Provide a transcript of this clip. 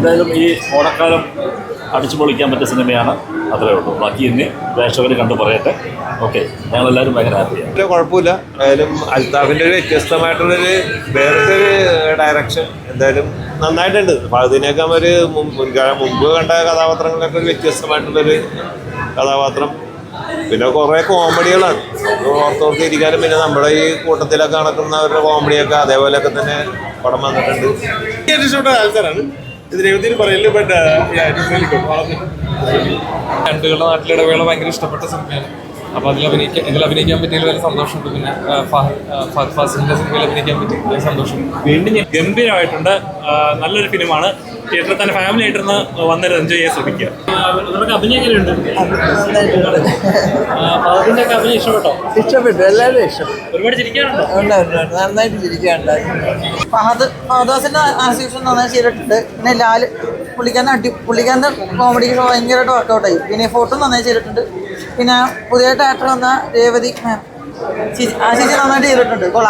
എന്തായാലും ഈ ഓണക്കാലം അടിച്ചു പൊളിക്കാൻ പറ്റിയ സിനിമയാണ് അത്രേ ഉള്ളൂ. ബാക്കി ഇനി പ്രേക്ഷകർ കണ്ടു പറയട്ടെ. ഓക്കെ ഞങ്ങളെല്ലാവരും ഭയങ്കര ഹാപ്പിയാണ് കുഴപ്പമില്ല. എന്തായാലും അൽത്താഫിന്റെ ഒരു വ്യത്യസ്തമായിട്ടുള്ളൊരു ഒരു ഡയറക്ഷൻ എന്തായാലും നന്നായിട്ടുണ്ട്. അതിനേക്കാൾ ഒരു മുൻ- മുൻകാല മുമ്പ് കണ്ട കഥാപാത്രങ്ങളൊക്കെ ഒരു വ്യത്യസ്തമായിട്ടുള്ളൊരു കഥാപാത്രം. പിന്നെ കുറേ കോമഡികളാണ്. ഓർത്തോർത്ത് ഇരിക്കാനും പിന്നെ നമ്മുടെ ഈ കൂട്ടത്തിലൊക്കെ നടക്കുന്നവരുടെ കോമഡിയൊക്കെ അതേപോലെയൊക്കെ തന്നെ പടം വന്നിട്ടുണ്ട്. ഇത് ദൈവത്തിന് പറയൽ ബട്ട് രണ്ടുകളുടെ നാട്ടിലിടവേള ഭയങ്കര ഇഷ്ടപ്പെട്ട സിനിമയാണ്. അപ്പോൾ അതിൽ അഭിനയിക്കാൻ ഇതിൽ അഭിനയിക്കാൻ പറ്റിയതിൽ വലിയ സന്തോഷമുണ്ട്. പിന്നെ ഫാസിലിന്റെ സിനിമയിൽ അഭിനയിക്കാൻ പറ്റി വളരെ സന്തോഷം വീണ്ടും ഗംഭീരമായിട്ടുണ്ട്. നല്ലൊരു ഫിലിമാണ്. തിയേറ്ററിൽ തന്നെ ഫാമിലി ആയിട്ടിരുന്ന് വന്നിട്ട് എൻജോയ് ചെയ്യാൻ ശ്രമിക്കുക. നമുക്ക് അഭിനയം എങ്ങനെയുണ്ട് അതിന്റെ ഒക്കെ അഭിനയം ഇഷ്ടപ്പെട്ടോ? ഇഷ്ടപ്പെട്ടു എല്ലാവരും ഇഷ്ടപ്പെട്ടു. ഒരുപാട് ചിരിക്കാറുണ്ടോ? ഉണ്ട്, ഉണ്ട്, ഉണ്ട്. നന്നായിട്ട് ചിരിക്കാനുണ്ടായി ഫഹദ് ഫഹദാസിന്റെ ആശീർഷം നന്നായി ചെയ്തിട്ടുണ്ട്. പിന്നെ ലാൽ പുള്ളിക്കാൻ അടി പുള്ളിക്കാരന്റെ കോമഡി ഭയങ്കരമായിട്ട് വർക്കൗട്ടായി പിന്നെ ഫോട്ടോ നന്നായി ചെയ്തിട്ടുണ്ട്. പിന്നെ പുതിയ ആക്ടർ വന്ന രേവതി മാം ആ ചേച്ചി നന്നായിട്ട് ചെയ്തിട്ടുണ്ട്. കൊള്ളാം.